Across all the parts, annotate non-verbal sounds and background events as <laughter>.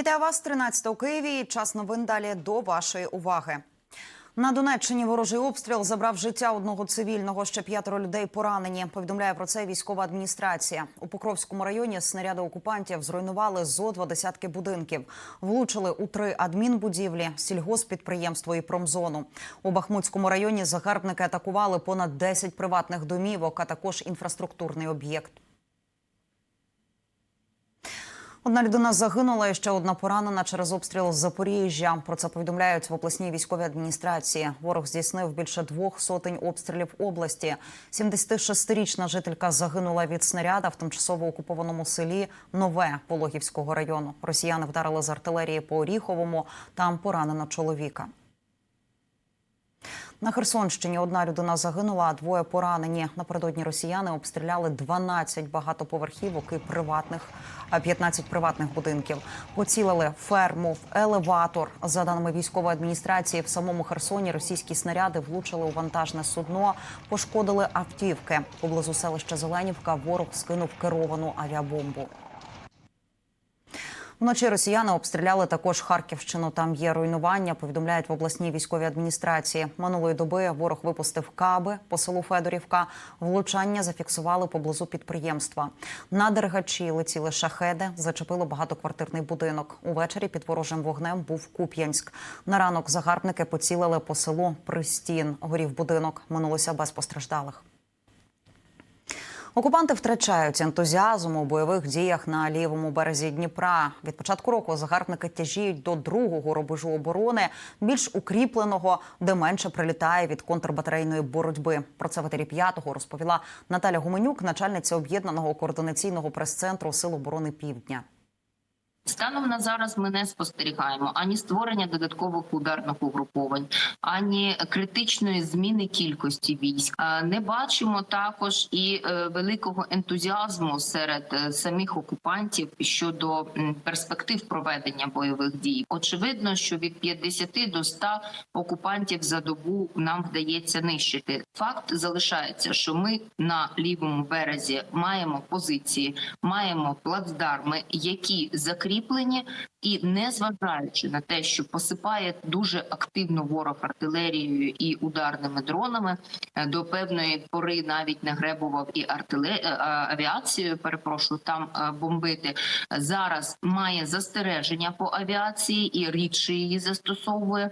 Вітаю вас 13 у Києві. Час новин далі до вашої уваги. На Донеччині ворожий обстріл забрав життя одного цивільного. Ще п'ятеро людей поранені. Повідомляє про це військова адміністрація. У Покровському районі снаряди окупантів зруйнували зо два десятки будинків. Влучили у три адмінбудівлі, сільгоспідприємство і промзону. У Бахмутському районі загарбники атакували понад 10 приватних домівок, а також інфраструктурний об'єкт. Одна людина загинула і ще одна поранена через обстріл з Запоріжжя. Про це повідомляють в обласній військовій адміністрації. Ворог здійснив більше двох сотень обстрілів області. 76-річна жителька загинула від снаряда в тимчасово окупованому селі Нове Пологівського району. Росіяни вдарили з артилерії по Оріховому. Там поранено чоловіка. На Херсонщині одна людина загинула, а двоє поранені. Напередодні росіяни обстріляли 12 багатоповерхівок і приватних, а 15 приватних будинків. Поцілили ферму, в елеватор. За даними військової адміністрації, в самому Херсоні російські снаряди влучили у вантажне судно, пошкодили автівки. Поблизу селища Зеленівка ворог скинув керовану авіабомбу. Вночі росіяни обстріляли також Харківщину. Там є руйнування. Повідомляють в обласній військовій адміністрації. Минулої доби ворог випустив каби по селу Федорівка. Влучання зафіксували поблизу підприємства. На Дергачі летіли шахеди, зачепило багатоквартирний будинок. Увечері під ворожим вогнем був Куп'янськ. На ранок загарбники поцілили по селу Пристін. Горів будинок. Минулося без постраждалих. Окупанти втрачають ентузіазм у бойових діях на лівому березі Дніпра. Від початку року загарбники тяжіють до другого рубежу оборони, більш укріпленого, де менше прилітає від контрбатарейної боротьби. Про це в етері п'ятого розповіла Наталя Гуменюк, начальниця об'єднаного координаційного прес-центру Сил оборони Півдня. Станом на зараз ми не спостерігаємо ані створення додаткових ударних угруповань, ані критичної зміни кількості військ. А Не бачимо також і е, великого ентузіазму серед е, самих окупантів щодо перспектив проведення бойових дій. Очевидно, що від 50 до 100 окупантів за добу нам вдається нищити. Факт залишається, що ми на лівому березі маємо позиції, маємо плацдарми, які закріплені, і незважаючи на те, що посипає дуже активно ворог артилерією і ударними дронами, е, до певної пори навіть не гребував і артиле... авіацію. Перепрошую, там е, бомбити зараз має застереження по авіації і рідше її застосовує.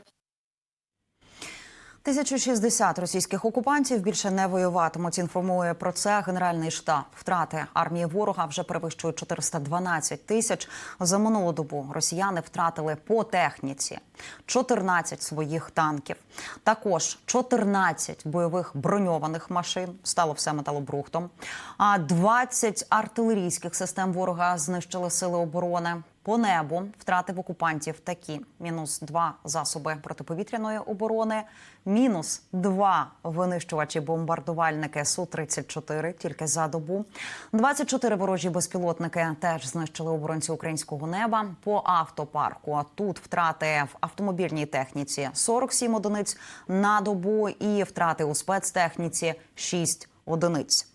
1060 російських окупантів більше не воюватимуть. Інформує про це Генеральний штаб. Втрати армії ворога вже перевищують 412 тисяч. За минулу добу росіяни втратили по техніці 14 своїх танків. Також 14 бойових броньованих машин стало все металобрухтом. А 20 артилерійських систем ворога знищили сили оборони. По небу втрати в окупантів такі: мінус два засоби протиповітряної оборони, мінус два винищувачі бомбардувальники су 34 тільки за добу. 24 ворожі безпілотники теж знищили оборонці українського неба по автопарку. Тут втрати в автомобільній техніці 47 одиниць на добу, і втрати у спецтехніці 6 одиниць.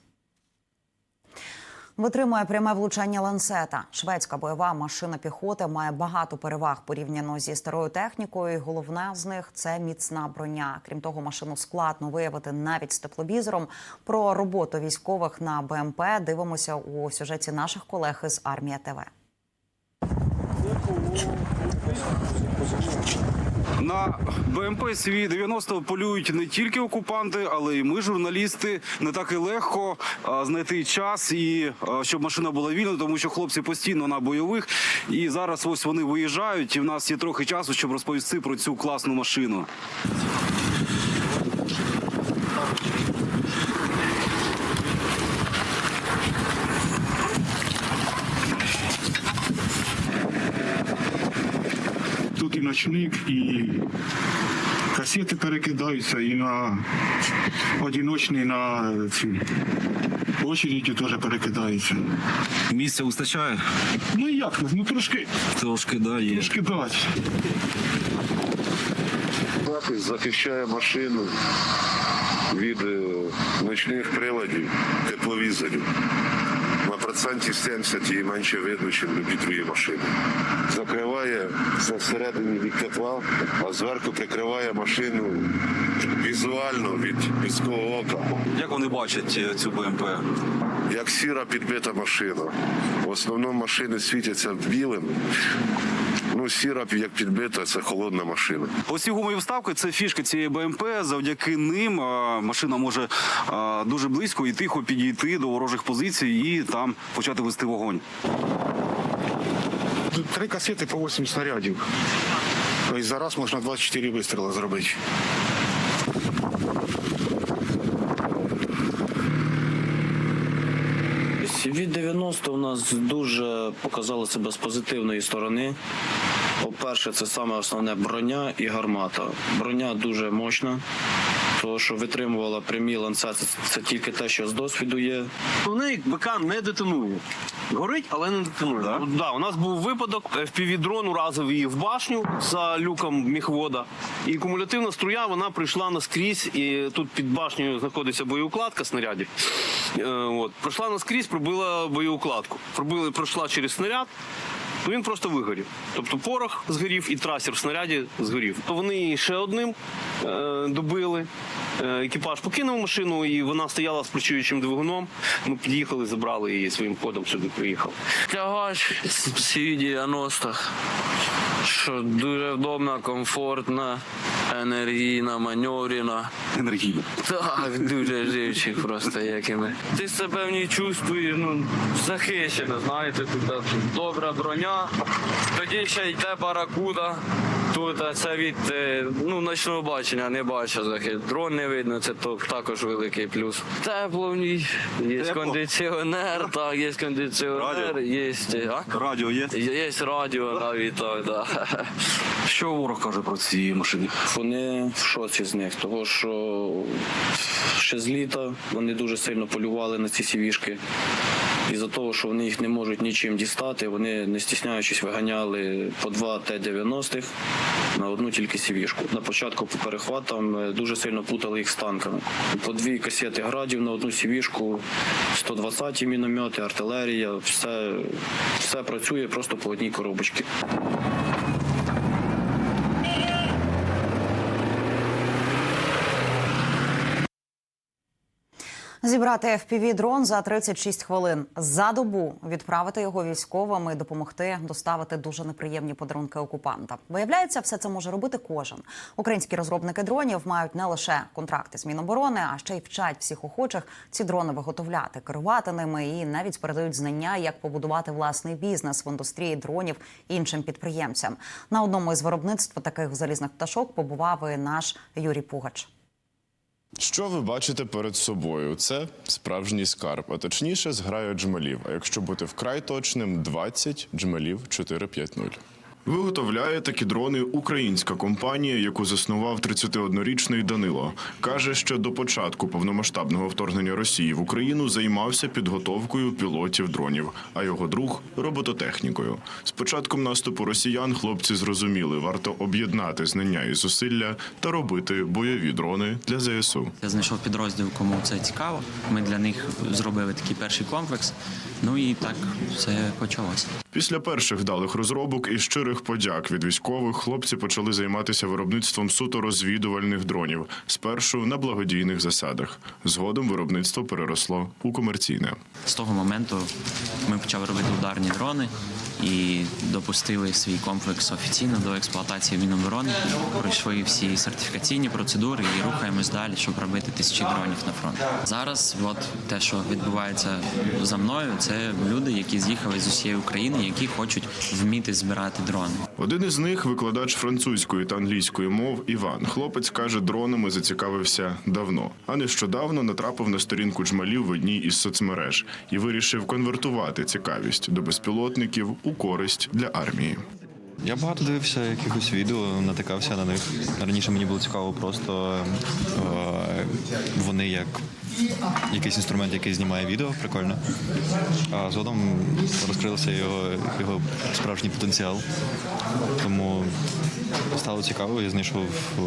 Витримує пряме влучання ланцета. Шведська бойова машина піхоти має багато переваг порівняно зі старою технікою. І Головна з них це міцна броня. Крім того, машину складно виявити навіть з тепловізором. Про роботу військових на БМП дивимося у сюжеті наших колег із армія ТВ. На БМП свій 90 полюють не тільки окупанти, але й ми, журналісти. Не так і легко знайти час і щоб машина була вільна, тому що хлопці постійно на бойових. І зараз ось вони виїжджають. І в нас є трохи часу, щоб розповісти про цю класну машину. Тут і ночник, і касети перекидаються, і на одиночні на ці очереді теж перекидаються. Місця вистачає? Ну як, ну трошки, Трошки, да, є. трошки дати. Захист захищає машину від е, ночних приладів, тепловізорів. Процентів 70 її менше видно, ніж любі машини. Закриває всередині від котла, а зверху прикриває машину візуально від людського ока. Як вони бачать е, цю БМП? Як сіра підбита машина. В основному машини світяться білим. Ну, сіра, як підбита, це холодна машина. Ось ці гумові вставки це фішка цієї БМП. Завдяки ним машина може дуже близько і тихо підійти до ворожих позицій і там почати вести вогонь. Три касети по 8 снарядів. І зараз можна 24 вистріли зробити. Від 90 у нас дуже показало себе з позитивної сторони. По-перше, це саме основне броня і гармата. Броня дуже мощна, тому що витримувала прямі ланцети. Це, це тільки те, що з досвіду є. У неї БК не детонує. Горить, але не детонує. Да? Да, у нас був випадок, FPV-дрон уразив її в башню за люком міхвода. І кумулятивна струя вона прийшла наскрізь, і тут під башнею знаходиться боєукладка снарядів. Е, от. Пройшла наскрізь, пробила боєукладку. Пробили, пройшла через снаряд. То Він просто вигорів. Тобто порох згорів і трасер в снаряді згорів. Вони ще одним е, добили. Е, екіпаж покинув машину, і вона стояла з працюючим двигуном. Ми під'їхали, забрали її своїм ходом сюди приїхав. Тягач з 90-х, що дуже вдобна, комфортна, енергійна, маневрена. Енергійна. Так, дуже живчик просто якими. Ти себе в ній чувствуєш, ну, захищено, знаєте, тут добра броня. Тоді ще йде баракуда. Тут це від е, ну, ночного бачення не бачу захист. Дрон не видно, це то, також великий плюс. Тепло в ній, є Тепло? кондиціонер, <laughs> так, є кондиціонер, Радіо? є. А? Радіо є. Є радіо навіть так, да. <laughs> Що ворог каже про ці машини? Вони в шоці з них, тому що ще з літа вони дуже сильно полювали на ці сівішки. І за того, що вони їх не можуть нічим дістати, вони не стісняючись виганяли по два Т-90-х на одну тільки сівішку. На початку по перехватам е, дуже сильно путали їх з танками. По дві касети градів на одну сівішку, 120-ті міномети, артилерія, все, все працює просто по одній коробочці. Зібрати fpv дрон за 36 хвилин за добу, відправити його військовим і допомогти доставити дуже неприємні подарунки окупанта. Виявляється, все це може робити кожен. Українські розробники дронів мають не лише контракти з Міноборони, а ще й вчать всіх охочих ці дрони виготовляти, керувати ними і навіть передають знання, як побудувати власний бізнес в індустрії дронів іншим підприємцям. На одному із виробництв таких залізних пташок побував і наш Юрій Пугач. Що ви бачите перед собою? Це справжній скарб, а точніше зграя джмелів. А якщо бути вкрай точним, 20 джмелів 450. Виготовляє такі дрони українська компанія, яку заснував 31-річний Данило. Каже, що до початку повномасштабного вторгнення Росії в Україну займався підготовкою пілотів дронів, а його друг робототехнікою. З початком наступу росіян хлопці зрозуміли, варто об'єднати знання і зусилля та робити бойові дрони для ЗСУ. Я знайшов підрозділ, кому це цікаво. Ми для них зробили такий перший комплекс. Ну і так все почалося. Після перших вдалих розробок і щирих подяк від військових хлопці почали займатися виробництвом суто розвідувальних дронів. Спершу на благодійних засадах. Згодом виробництво переросло у комерційне. З того моменту ми почали робити ударні дрони і допустили свій комплекс офіційно до експлуатації Міноборони. Пройшли всі сертифікаційні процедури і рухаємось далі, щоб робити тисячі дронів на фронт. Зараз, от те, що відбувається за мною, це люди, які з'їхали з усієї України, які хочуть вміти збирати дрони. Один із них викладач французької та англійської мов Іван. Хлопець каже, дронами зацікавився давно, а нещодавно натрапив на сторінку джмалів в одній із соцмереж і вирішив конвертувати цікавість до безпілотників у користь для армії. Я багато дивився якихось відео, натикався на них. Раніше мені було цікаво просто е, вони як якийсь інструмент, який знімає відео, прикольно. А згодом розкрився його, його справжній потенціал. Тому стало цікаво, я знайшов е,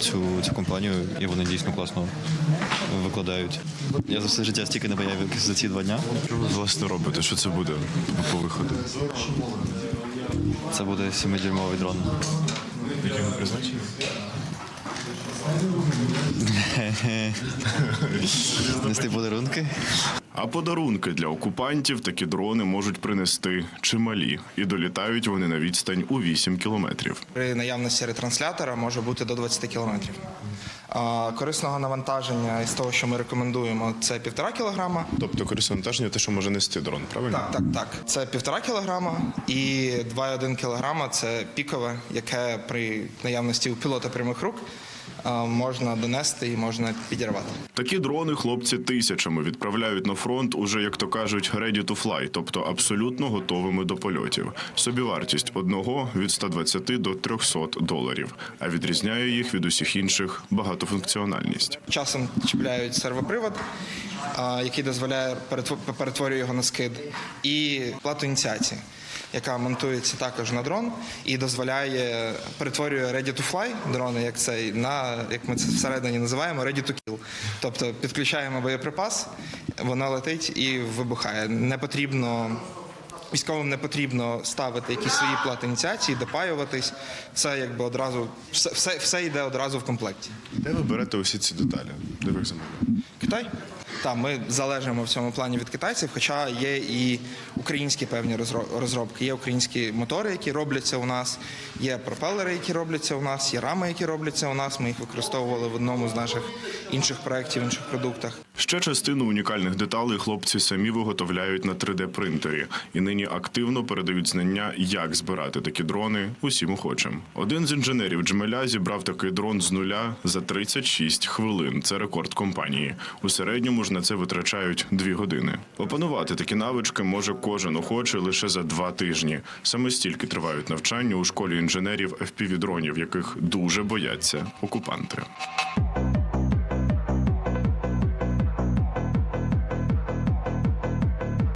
цю, цю компанію, і вони дійсно класно викладають. Я за все життя стільки не бояв, за ці два дня. Що ви власне робите? Що це буде по виходу? Це буде 7-дюймовий дрон. Яким призначення? <laughs> Нести подарунки. А подарунки для окупантів такі дрони можуть принести чималі, і долітають вони на відстань у 8 кілометрів. При наявності ретранслятора може бути до 20 кілометрів. Корисного навантаження із того, що ми рекомендуємо, це 1,5 кілограма. Тобто корисне навантаження те, що може нести дрон, правильно? Так, так, так. Це 1,5 кілограма і 2,1 кілограма це пікове, яке при наявності у пілота прямих рук можна донести і можна підірвати. Такі дрони хлопці тисячами відправляють на фронт уже, як то кажуть, ready to fly, тобто абсолютно готовими до польотів. Собівартість одного від 120 до 300 доларів, а відрізняє їх від усіх інших багатофункціональність. Часом чіпляють сервопривод, який дозволяє перетво- перетворює його на скид, і плату ініціації, яка монтується також на дрон і дозволяє перетворює ready to fly дрони, як цей на як ми це всередині називаємо ready to kill. Тобто підключаємо боєприпас, воно летить і вибухає. Не потрібно. Військовим не потрібно ставити якісь свої плати ініціації, допаюватись. Це якби одразу все, все, все йде одразу в комплекті. Де ви берете усі ці деталі? Де ви їх замовляєте? Китай? Так, ми залежимо в цьому плані від китайців, хоча є і українські певні розро- розробки. Є українські мотори, які робляться у нас, є пропелери, які робляться у нас, є рами, які робляться у нас. Ми їх використовували в одному з наших інших проєктів, інших продуктах. Ще частину унікальних деталей хлопці самі виготовляють на 3D-принтері і нині активно передають знання, як збирати такі дрони усім охочим. Один з інженерів Джмеля зібрав такий дрон з нуля за 36 хвилин. Це рекорд компанії. У середньому ж на це витрачають дві години. Опанувати такі навички може кожен охочий лише за два тижні. Саме стільки тривають навчання у школі інженерів FPV-дронів, яких дуже бояться окупанти.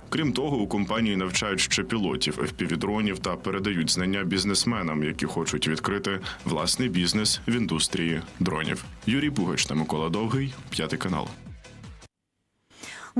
Крім того, у компанії навчають ще пілотів FPV-дронів та передають знання бізнесменам, які хочуть відкрити власний бізнес в індустрії дронів. Юрій Бугач та Микола Довгий, п'ятий канал.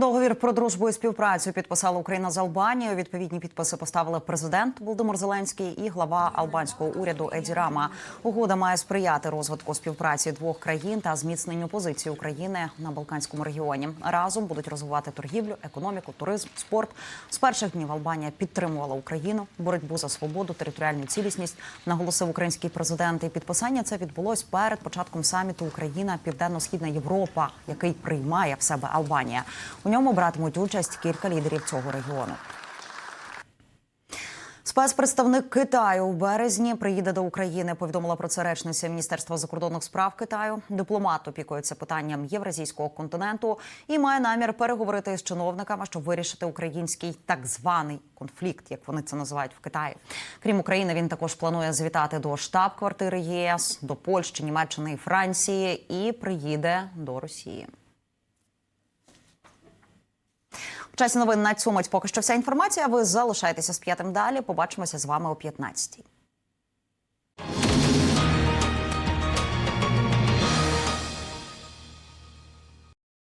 Договір про дружбу і співпрацю підписала Україна з Албанією. Відповідні підписи поставили президент Володимир Зеленський і глава албанського уряду Еді Рама. Угода має сприяти розвитку співпраці двох країн та зміцненню позиції України на Балканському регіоні. Разом будуть розвивати торгівлю, економіку, туризм, спорт. З перших днів Албанія підтримувала Україну, боротьбу за свободу, територіальну цілісність. Наголосив український президент. І підписання це відбулось перед початком саміту Україна Південно-Східна Європа, який приймає в себе Албанія. Ньому братимуть участь кілька лідерів цього регіону. Спецпредставник Китаю у березні приїде до України. Повідомила про це речниця Міністерства закордонних справ Китаю. Дипломат опікується питанням євразійського континенту і має намір переговорити з чиновниками, щоб вирішити український так званий конфлікт, як вони це називають в Китаї. Крім України, він також планує звітати до штаб-квартири ЄС, до Польщі, Німеччини і Франції і приїде до Росії. В часі новин на цьому поки що вся інформація. Ви залишайтеся з п'ятим далі. Побачимося з вами о 15-й.